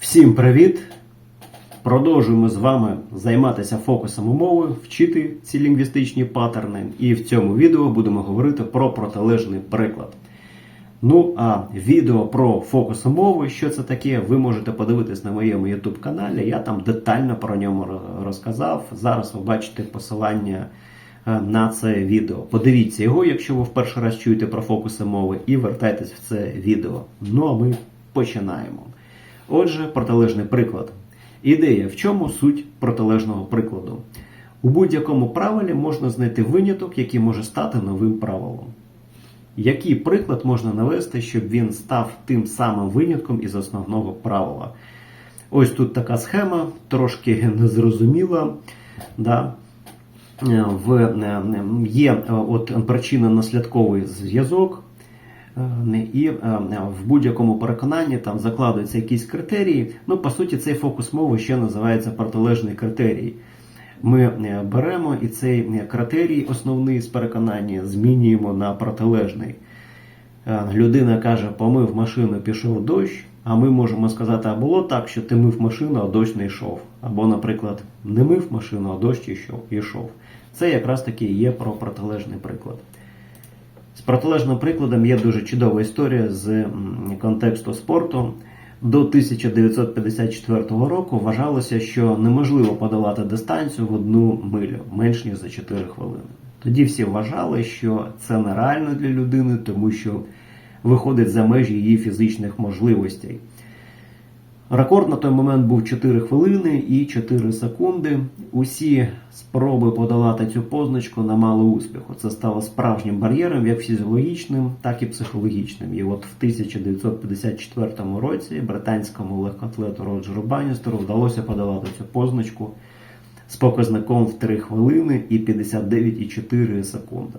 Всім привіт! Продовжуємо з вами займатися фокусом мови, вчити ці лінгвістичні паттерни. І в цьому відео будемо говорити про протилежний приклад. Ну, а відео про фокус мови, що це таке, ви можете подивитись на моєму YouTube каналі. Я там детально про ньому розказав. Зараз ви бачите посилання е, на це відео. Подивіться його, якщо ви вперше раз чуєте про фокуси мови, і вертайтесь в це відео. Ну а ми починаємо. Отже, протилежний приклад. Ідея, в чому суть протилежного прикладу? У будь-якому правилі можна знайти виняток, який може стати новим правилом. Який приклад можна навести, щоб він став тим самим винятком із основного правила? Ось тут така схема, трошки незрозуміла. Да? В, е, Є е, от причинно-наслідковий зв'язок. Е, І в будь-якому переконанні там закладуються якісь критерії. Ну, по суті, цей фокус мови ще називається протилежний критерій. Ми беремо і цей критерій, основний з переконання, змінюємо на протилежний. Людина каже, помив машину, пішов дощ, а ми можемо сказати, а було так, що ти мив машину, а дощ не йшов. Або, наприклад, не мив машину, а дощ йшов. Це якраз таки є про протилежний приклад. З протилежним прикладом є дуже чудова історія з контексту спорту. До 1954 року вважалося, що неможливо подолати дистанцію в одну милю менш ніж за 4 хвилини. Тоді всі вважали, що це нереально для людини, тому що виходить за межі її фізичних можливостей. Рекорд на той момент був 4 хвилини і 4 секунди. Усі спроби подолати цю позначку не мали успіху. Це стало справжнім бар'єром, як фізіологічним, так і психологічним. І от в 1954 році британському легкоатлету Роджеру Банністеру вдалося подолати цю позначку з показником в 3 хвилини і 59,4 секунди.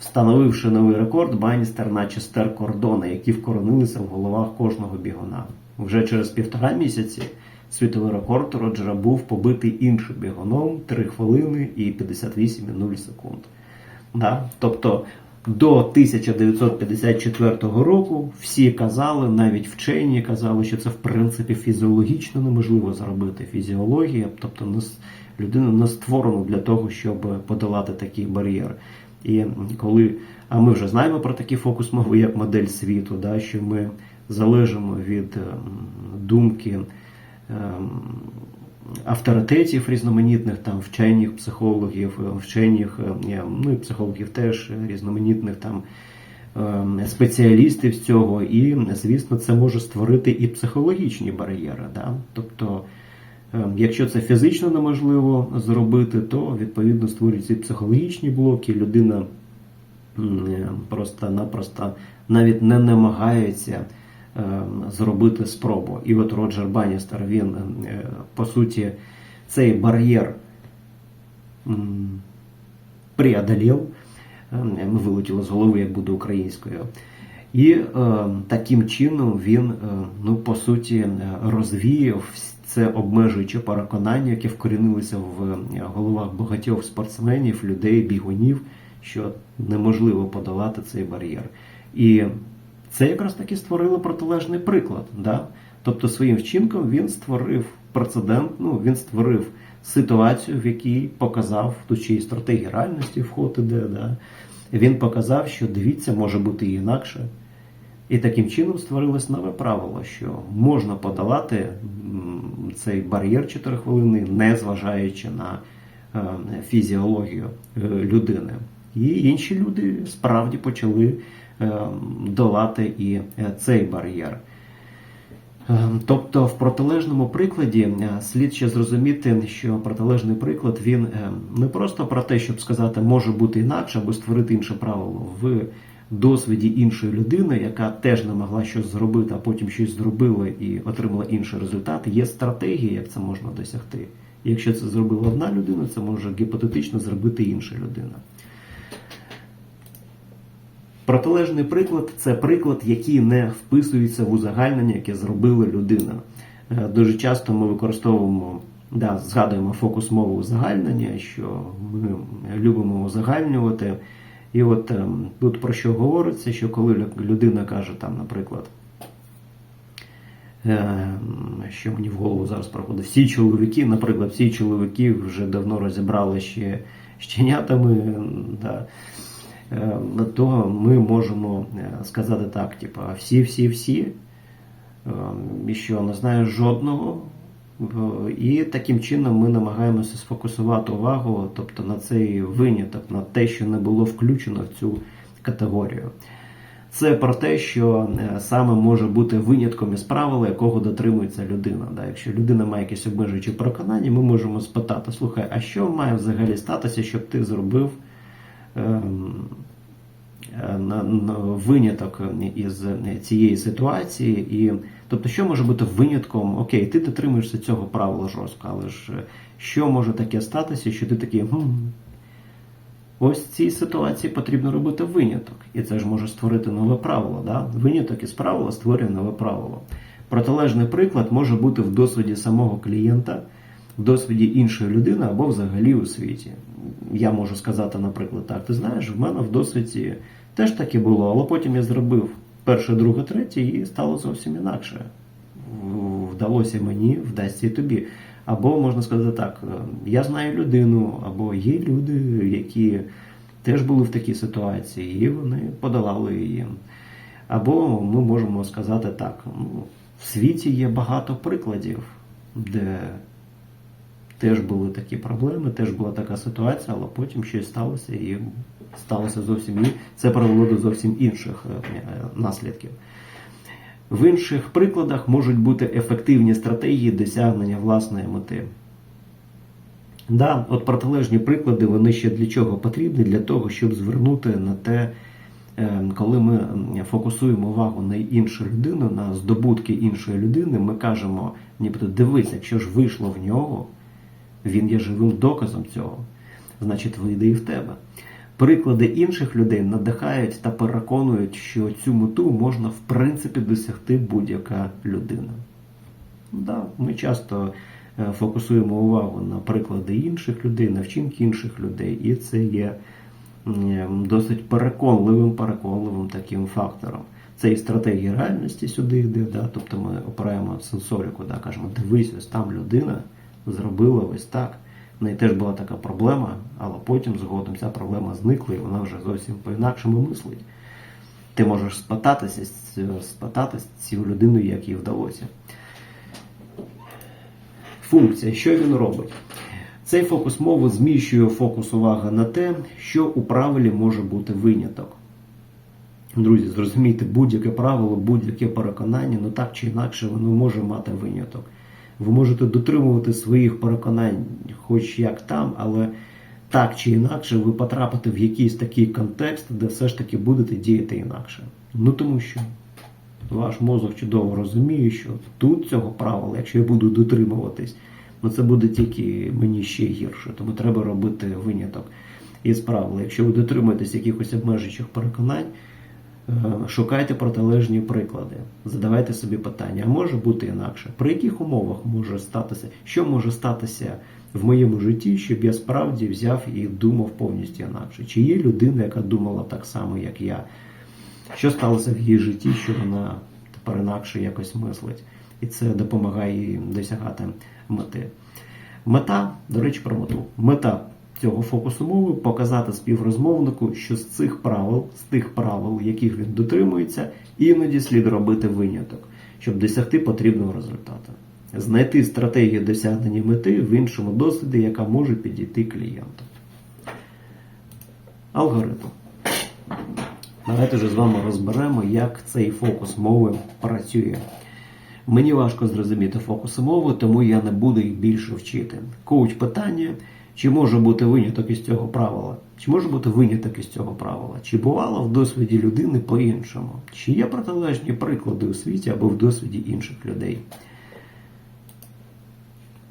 Встановивши новий рекорд, Банністер наче стер кордони, які вкоронилися в головах кожного бігуна. Вже через півтора місяці світовий рекорд Роджера був побитий іншим бігуном 3 хвилини і 58,0 секунд. Да? Тобто до 1954 року всі казали, навіть вчені казали, що це в принципі фізіологічно неможливо зробити. Фізіологія, тобто людина не створена для того, щоб подолати такий бар'єр. І коли, а ми вже знаємо про такий фокус мови як модель світу, да, що ми залежимо від думки авторитетів різноманітних, там вчених психологів, вчених, ну і психологів теж різноманітних там спеціалістів цього, і, звісно, це може створити і психологічні бар'єри. Да? Тобто, якщо це фізично неможливо зробити, то відповідно створюються і психологічні блоки, людина просто-напросто навіть не намагається. Зробити спробу. І от Роджер Банністер, він, по суті, цей бар'єр преодолів, вилетіло з голови, як буде українською. І е, таким чином він, е, ну, по суті, розвіяв це обмежуюче переконання, яке вкорінилося в головах багатьох спортсменів, людей, бігунів, що неможливо подолати цей бар'єр. І це якраз таки створило протилежний приклад. Да? Тобто своїм вчинком він створив прецедент, ну він створив ситуацію, в якій показав тут ще й стратегія реальності вход іде. Да? Він показав, що дивіться, може бути інакше. І таким чином створилось нове правило, що можна подолати цей бар'єр 4 хвилини, не зважаючи на фізіологію е, людини. І інші люди справді почали. Долати і цей бар'єр. Тобто, в протилежному прикладі слід ще зрозуміти, що протилежний приклад він не просто про те, щоб сказати, може бути інакше або створити інше правило в досвіді іншої людини, яка теж не могла щось зробити, а потім щось зробила і отримала інший результат. Є стратегія, як це можна досягти. Якщо це зробила одна людина, це може гіпотетично зробити інша людина. Протилежний приклад це приклад, який не вписується в узагальнення, яке зробила людина. Е, дуже часто ми використовуємо, да, згадуємо фокус мови узагальнення, що ми любимо узагальнювати. І от ем, тут про що говориться, що коли людина каже, там, наприклад, Е, Що мені в голову зараз проходить? Всі чоловіки, наприклад, всі чоловіки вже давно розібрали ще щенятами. Да. Е, То ми можемо е, сказати так: типу, всі-всі-всі, е, що не знаю жодного. І таким чином ми намагаємося сфокусувати увагу, тобто на цей виняток, на те, що не було включено в цю категорію. Це про те, що е, саме може бути винятком із правила, якого дотримується людина. Да? Якщо людина має якісь обмежуючі переконання, ми можемо спитати: слухай, а що має взагалі статися, щоб ти зробив ем, виняток із цієї ситуації? І, тобто, що може бути винятком? Окей, ти дотримуєшся цього правила жорстко, але ж е, що може таке статися, що ти такий. «Гм, Ось в цій ситуації потрібно робити виняток. І це ж може створити нове правило. Да? Виняток із правила створює нове правило. Протилежний приклад може бути в досвіді самого клієнта, в досвіді іншої людини або взагалі у світі. Я можу сказати, наприклад, так, ти знаєш, в мене в досвіді теж таке було, але потім я зробив перше, друге, третє, і стало зовсім інакше. Вдалося мені, вдасться і тобі. Або можна сказати так: я знаю людину, або є люди, які теж були в такій ситуації, і вони подолали її. Або ми можемо сказати так: в світі є багато прикладів, де теж були такі проблеми, теж була така ситуація, але потім щось сталося і сталося зовсім ні. Це привело до зовсім інших е, е, наслідків. В інших прикладах можуть бути ефективні стратегії досягнення власної мети. Да, от протилежні приклади, вони ще для чого потрібні? Для того, щоб звернути на те, е, коли ми фокусуємо увагу на іншу людину, на здобутки іншої людини, ми кажемо, нібито дивись, якщо ж вийшло в нього, він є живим доказом цього, значить вийде і в тебе. Приклади інших людей надихають та переконують, що цю мету можна в принципі досягти будь-яка людина. Да, ми часто е, фокусуємо увагу на приклади інших людей, на вчинки інших людей, і це є досить переконливим, переконливим таким фактором. Це і стратегія реальності сюди йде, да? тобто ми опираємо сенсоріку, да? кажемо, дивись, ось там людина зробила ось так. В неї теж була така проблема, але потім згодом ця проблема зникла і вона вже зовсім по-інакшому мислить. Ти можеш спитатися, з- спитати з цю людину, як їй вдалося. Функція, що він робить? Цей фокус мови зміщує фокус уваги на те, що у правилі може бути виняток. Друзі, зрозумійте, будь-яке правило, будь-яке переконання, ну так чи інакше, воно може мати виняток. Ви можете дотримувати своїх переконань, хоч як там, але так чи інакше ви потрапите в якийсь такий контекст, де все ж таки будете діяти інакше. Ну тому що ваш мозок чудово розуміє, що тут цього правила, якщо я буду дотримуватись, ну це буде тільки мені ще гірше. Тому треба робити виняток із правил. Якщо ви дотримуєтесь якихось обмежуючих переконань, шукайте протилежні приклади, задавайте собі питання, а може бути інакше? При яких умовах може статися? Що може статися в моєму житті, щоб я справді взяв і думав повністю інакше? Чи є людина, яка думала так само, як я? Що сталося в її житті, що вона тепер інакше якось мислить, і це допомагає їй досягати мети. Мета, до речі, про мету. Мета цього фокусу мови показати співрозмовнику, що з цих правил, з тих правил, яких він дотримується, іноді слід робити виняток, щоб досягти потрібного результату. Знайти стратегію досягнення мети в іншому досвіді, яка може підійти клієнту. Алгоритм. Давайте вже з вами розберемо, як цей фокус мови працює. Мені важко зрозуміти фокуси мови, тому я не буду їх більше вчити. Коуч питання, чи може бути виняток із цього правила? Чи може бути виняток із цього правила? Чи бувало в досвіді людини по-іншому? Чи є протилежні приклади у світі або в досвіді інших людей?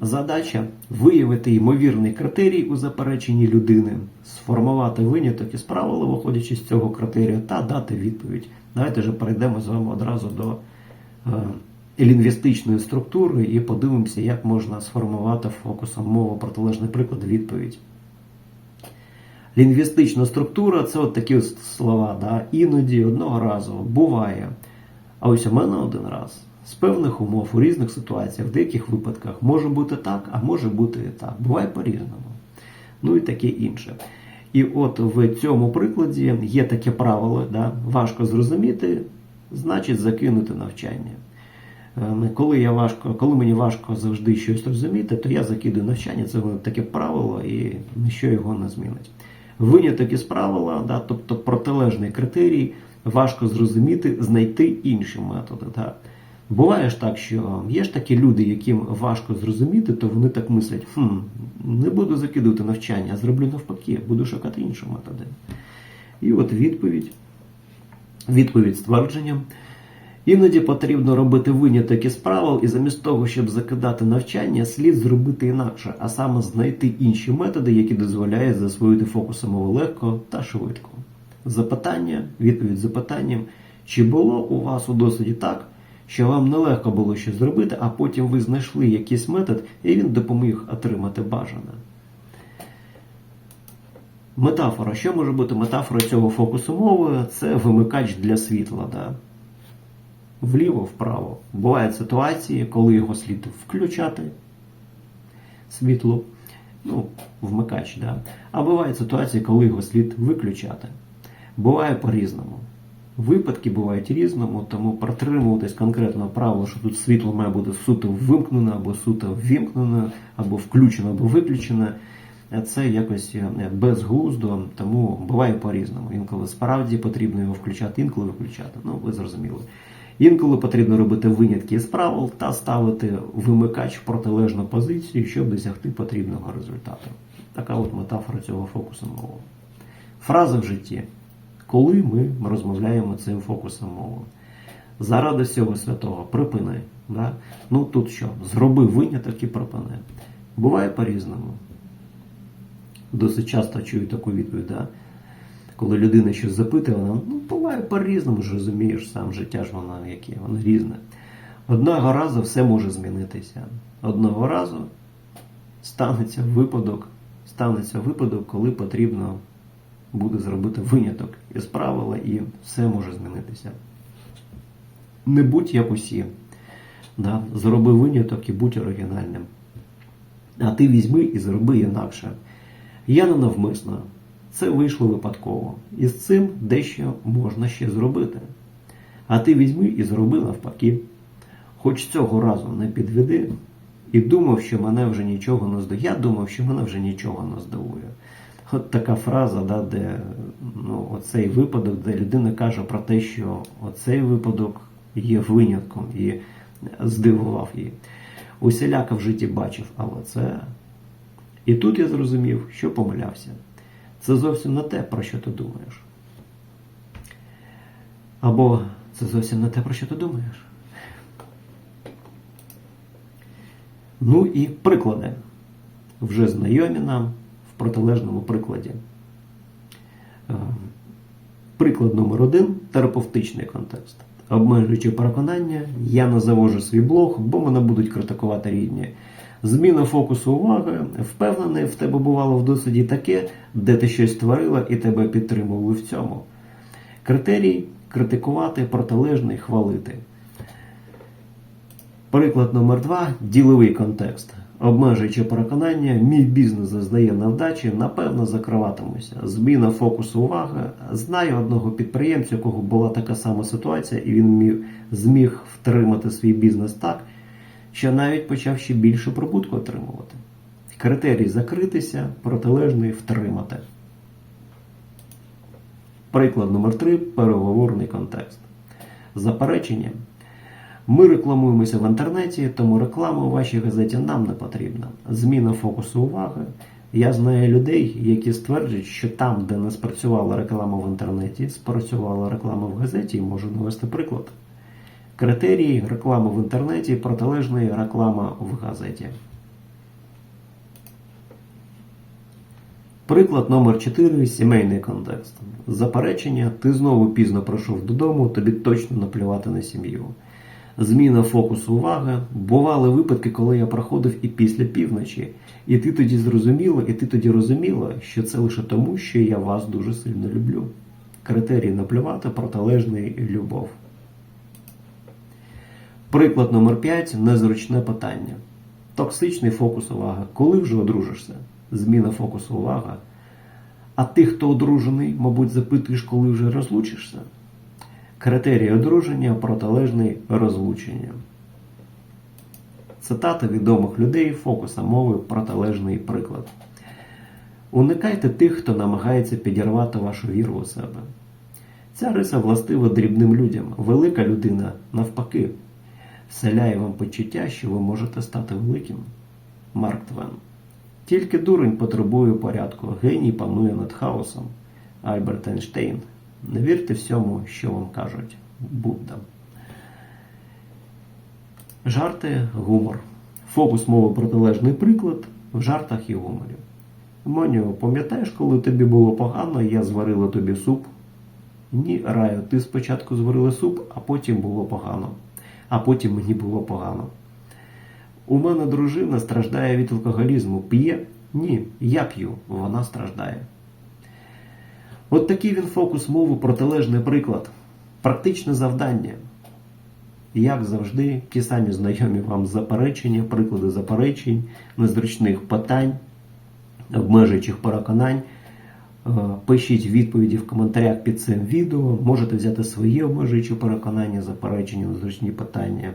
Задача виявити ймовірний критерій у запереченні людини, сформувати виняток із правила, виходячи з цього критерія, та дати відповідь. Давайте вже перейдемо з вами одразу до е, лінгвістичної структури і подивимося, як можна сформувати фокусом мови протилежний приклад відповідь. Лінгвістична структура це от такі слова, да? іноді одного разу буває. А ось у мене один раз З певних умов у різних ситуаціях, в деяких випадках може бути так, а може бути і так. Буває по-різному. Ну і таке інше. І от в цьому прикладі є таке правило, да, важко зрозуміти, значить закинути навчання. Е, Коли я важко, коли мені важко завжди щось розуміти, то я закидую навчання. Це таке правило і ніщо його не змінить. Виняток із правила, да, тобто протилежний критерій, важко зрозуміти, знайти інші методи. Да. Буває ж так, що є ж такі люди, яким важко зрозуміти, то вони так мислять: хм, не буду закидувати навчання, а зроблю навпаки, буду шукати інші методи. І от відповідь, відповідь з твердженням. Іноді потрібно робити виняток із правил, і замість того, щоб закидати навчання, слід зробити інакше, а саме знайти інші методи, які дозволяють засвоїти фокуси мови легко та швидко. Запитання, відповідь запитанням, чи було у вас у досвіді так, що вам нелегко було щось зробити, а потім ви знайшли якийсь метод, і він допоміг отримати бажане. Метафора. Що може бути метафорою цього фокусу мови? Це вимикач для світла. Да? Вліво, вправо. Бувають ситуації, коли його слід включати світло, ну, вмикач, да? а бувають ситуації, коли його слід виключати. Буває по-різному. Випадки бувають різному, тому протримуватись конкретного правила, що тут світло має бути суто вимкнене, або суто ввімкнене, або включено, або виключене. Це якось безглуздо, тому буває по-різному. Інколи справді потрібно його включати, інколи виключати. Ну, ви зрозуміли. Інколи потрібно робити винятки з правил та ставити вимикач в протилежну позицію, щоб досягти потрібного результату. Така от метафора цього фокусу мови. Фраза в житті. Коли ми розмовляємо цим фокусом мови. Заради всього святого припини. Да? Ну тут що? Зроби виняток і припини. Буває по-різному. Досить часто чую таку відповідь. Да? Коли людина щось запитує, вона ну, буває по-різному, ж розумієш, сам життя ж воно яке, воно різне. Одного разу все може змінитися. Одного разу станеться випадок, станеться випадок, коли потрібно буде зробити виняток із правила, і все може змінитися. Не будь як усі. Да? Зроби виняток і будь оригінальним. А ти візьми і зроби інакше. Я не навмисно. Це вийшло випадково. І з цим дещо можна ще зробити. А ти візьми і зроби навпаки. Хоч цього разу не підведи, і думав, що мене вже нічого не здивує. Я думав, що мене вже нічого не здивує. От така фраза, да, де ну, оцей випадок, де людина каже про те, що оцей випадок є винятком і здивував її. Усіляка в житті бачив, але це. І тут я зрозумів, що помилявся. Це зовсім не те, про що ти думаєш. Або це зовсім не те, про що ти думаєш. Ну і приклади. Вже знайомі нам в протилежному прикладі. Е, Приклад номер один терапевтичний контекст. Обмежуючи переконання, я не завожу свій блог, бо мене будуть критикувати рідні. Зміна фокусу уваги, впевнений, в тебе бувало в досвіді таке, де ти щось створила і тебе підтримували в цьому. Критерій критикувати, протилежний, хвалити. Приклад номер два діловий контекст. Обмежуючи переконання, мій бізнес зазнає невдачі, напевно, закриватимуся. Зміна фокусу уваги. Знаю одного підприємця, у якого була така сама ситуація, і він міг, зміг втримати свій бізнес так, що навіть почав ще більше прибутку отримувати. Критерій закритися, протилежний втримати. Приклад номер 3 переговорний контекст. Заперечення. Ми рекламуємося в інтернеті, тому реклама у вашій газеті нам не потрібна. Зміна фокусу уваги. Я знаю людей, які стверджують, що там, де не спрацювала реклама в інтернеті, спрацювала реклама в газеті, і можу навести приклад. Критерії реклами в інтернеті, протилежної реклама в газеті. Приклад номер 4 сімейний контекст. Заперечення, ти знову пізно прийшов додому, тобі точно наплювати на сім'ю. Зміна фокусу уваги. Бували випадки, коли я проходив і після півночі. І ти тоді зрозуміла, і ти тоді розуміла, що це лише тому, що я вас дуже сильно люблю. Критерій наплювати протилежний любов. Приклад номер 5 незручне питання. Токсичний фокус уваги. Коли вже одружишся? Зміна фокусу уваги. А ти, хто одружений, мабуть, запитуєш, коли вже розлучишся? Критерій одруження протилежний розлучення. Цитата відомих людей, фокуса мови, протилежний приклад. Уникайте тих, хто намагається підірвати вашу віру у себе. Ця риса властива дрібним людям. Велика людина, навпаки, вселяє вам почуття, що ви можете стати великим. Марк Твен. Тільки дурень потребує порядку, геній панує над хаосом. Альберт Ейнштейн. Не вірте всьому, що вам кажуть. Будда. Жарти, гумор. Фокус мови протилежний приклад в жартах і гуморі. Маню, пам'ятаєш, коли тобі було погано, я зварила тобі суп? Ні, Раю, ти спочатку зварила суп, а потім було погано. А потім мені було погано. У мене дружина страждає від алкоголізму. П'є? Ні, я п'ю, вона страждає. От такий він фокус мови протилежний приклад. Практичне завдання. Як завжди, ті самі знайомі вам заперечення, приклади заперечень, незручних питань, обмежуючих переконань. Е, Пишіть відповіді в коментарях під цим відео. Можете взяти свої обмежуючі переконання, заперечення, незручні питання,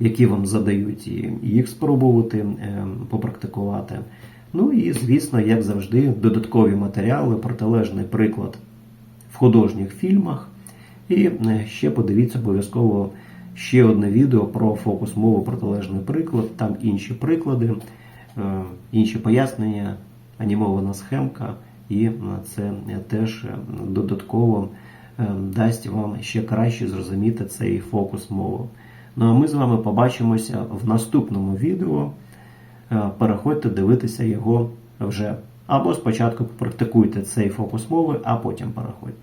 які вам задають, і їх спробувати е, попрактикувати. Ну і, звісно, як завжди, додаткові матеріали, протилежний приклад в художніх фільмах. І е, ще подивіться обов'язково ще одне відео про фокус мови протилежний приклад, там інші приклади, інші пояснення, анімована схемка, і е, це теж е, додатково е, дасть вам ще краще зрозуміти цей фокус мови. Ну а ми з вами побачимося в наступному відео. Переходьте дивитися його вже. Або спочатку попрактикуйте цей фокус мови, а потім переходьте.